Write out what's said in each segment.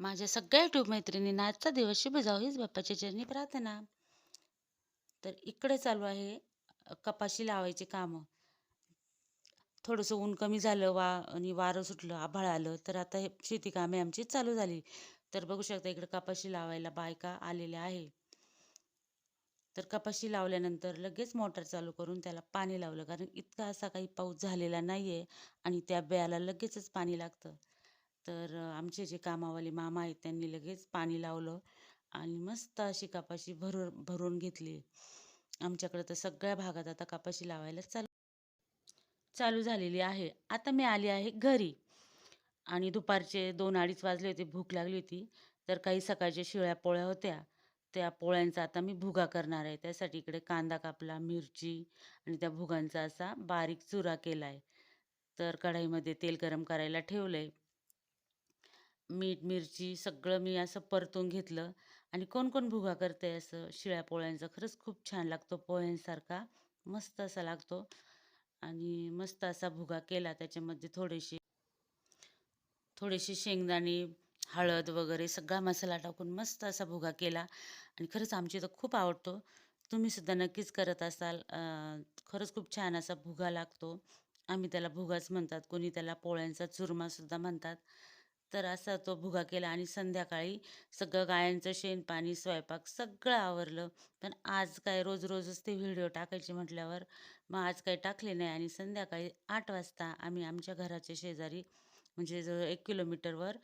माझ्या सगळ्या युट्यूब मैत्रिणींना आजचा दिवस शुभ जाऊ हीच बाप्पाच्या चरणी प्रार्थना. तर इकडे चालू आहे कपाशी लावायची कामं. थोडंसं ऊन कमी झालं वा आणि वारं सुटलं आभाळ आलं तर आता हे शेती कामे आमची चालू झाली. तर बघू शकता इकडे कपाशी लावायला बायका आलेल्या आहे. तर कपाशी लावल्यानंतर लगेच मोटर चालू करून त्याला पाणी लावलं कारण इतका असा काही पाऊस झालेला नाही आहे आणि त्या बियाला लगेचच पाणी लागतं. तर आमचे जे कामावाले मामा आहेत त्यांनी लगेच पाणी लावलं आणि मस्त अशी कपाशी भरू भरून घेतली. आमच्याकडे तर सगळ्या भागात आता कपाशी लावायला चालू चालू झालेली आहे. आता मी आली आहे घरी आणि दुपारचे दोन अडीच वाजले होते भूक लागली होती. तर काही सकाळच्या शिळ्या पोळ्या होत्या. त्या पोळ्यांचा आता मी भुगा करणार आहे. त्यासाठी इकडे कांदा कापला मिरची आणि त्या भुगांचा असा बारीक चुरा केला आहे तर कढाईमध्ये तेल गरम करायला ठेवलं आहे मीठ मिरची सगळं मी असं परतून घेतलं. आणि कोण कोण भुगा करते असं शिळ्या पोळ्यांचा खरंच खूप छान लागतो पोह्यांसारखा मस्त असा लागतो. आणि मस्त असा भुगा केला त्याच्यामध्ये थोडेसे थोडेसे शेंगदाणे हळद वगैरे सगळा मसाला टाकून मस्त असा भुगा केला. आणि खरंच आमची तर खूप आवडतो. तुम्ही सुद्धा नक्कीच करत असाल. खरंच खूप छान असा भुगा लागतो. आम्ही त्याला भुगाच म्हणतात. कोणी त्याला पोळ्यांचा चुरमासुद्धा म्हणतात. तर असा तो भुगा केला आणि संध्याकाळी सगळं गायांचं शेण पाणी स्वयंपाक सगळं आवरलं. पण आज काय रोज रोजच ते व्हिडिओ टाकायचे म्हटल्यावर मग आज काही टाकले नाही आणि संध्याकाळी आठ वाजता आम्ही आमच्या घराच्या शेजारी म्हणजे जवळ एक किलोमीटरवर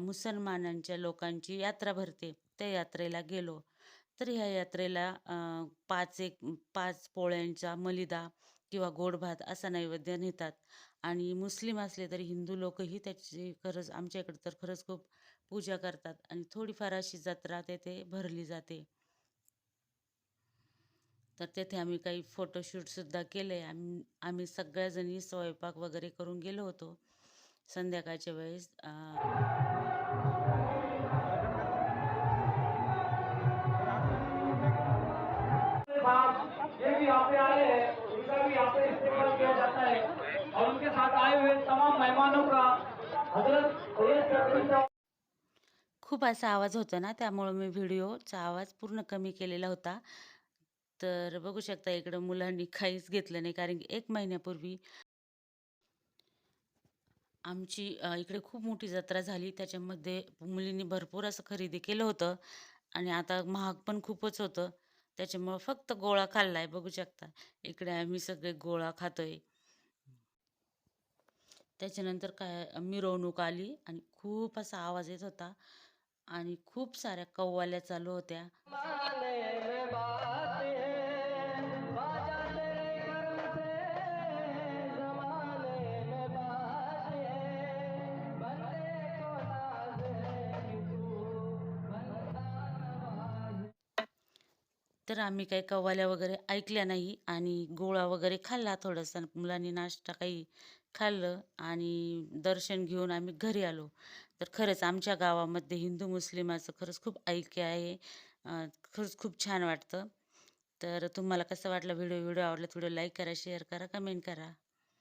मुसलमानांच्या लोकांची यात्रा भरते. त्या यात्रेला गेलो. तर ह्या यात्रेला पाच एक पाच पोळ्यांचा मलिदा किंवा गोड भात असा नैवेद्य नेतात. आणि मुस्लिम असले तरी हिंदू लोकही त्याची खरंच आमच्या इकडे तर खरंच खूप पूजा करतात आणि थोडीफार अशी जत्रा तेथे भरली जाते. तर तेथे आम्ही काही फोटोशूटसुद्धा केले. आम्ही आम्ही सगळ्याजणी स्वयंपाक वगैरे करून गेलो होतो. संध्याकाळच्या वेळेस अ, साहब ये भी यहाँ पे आए हैं उनका भी यहाँ पे इस्तेमाल किया जाता है और उनके साथ आए हुए तमाम मेहमानों का हजरत खूप असा आवाज होता ना त्यामुळं मी व्हिडिओचा आवाज पूर्ण कमी केलेला होता. तर बघू शकता इकडं मुलांनी काहीच घेतलं नाही कारण की एक महिन्यापूर्वी आमची इकडे खूप मोठी जत्रा झाली. त्याच्यामध्ये मुलींनी भरपूर असं खरेदी केलं होतं आणि आता महाग पण खूपच होतं. त्याच्यामुळं फक्त गोळा खाल्लाय बघू शकता. इकडे आम्ही सगळे गोळा खातोय. त्याच्यानंतर काय मिरवणूक आली आणि खूप असा आवाज येत होता आणि खूप साऱ्या कव्वाल्या चालू होत्या. तर आम्ही काही कव्वाल्या वगैरे ऐकल्या नाही आणि गोळा वगैरे खाल्ला थोडासा. मुलांनी नाश्ता काही खाल्लं आणि दर्शन घेऊन आम्ही घरी आलो. तर खरंच आमच्या गावामध्ये हिंदू मुस्लिमाचं खरंच खूप ऐक्य आहे. खरंच खूप छान वाटतं. तर तुम्हाला कसं वाटलं व्हिडिओ? व्हिडिओ आवडला थोडं लाईक करा शेअर करा कमेंट करा.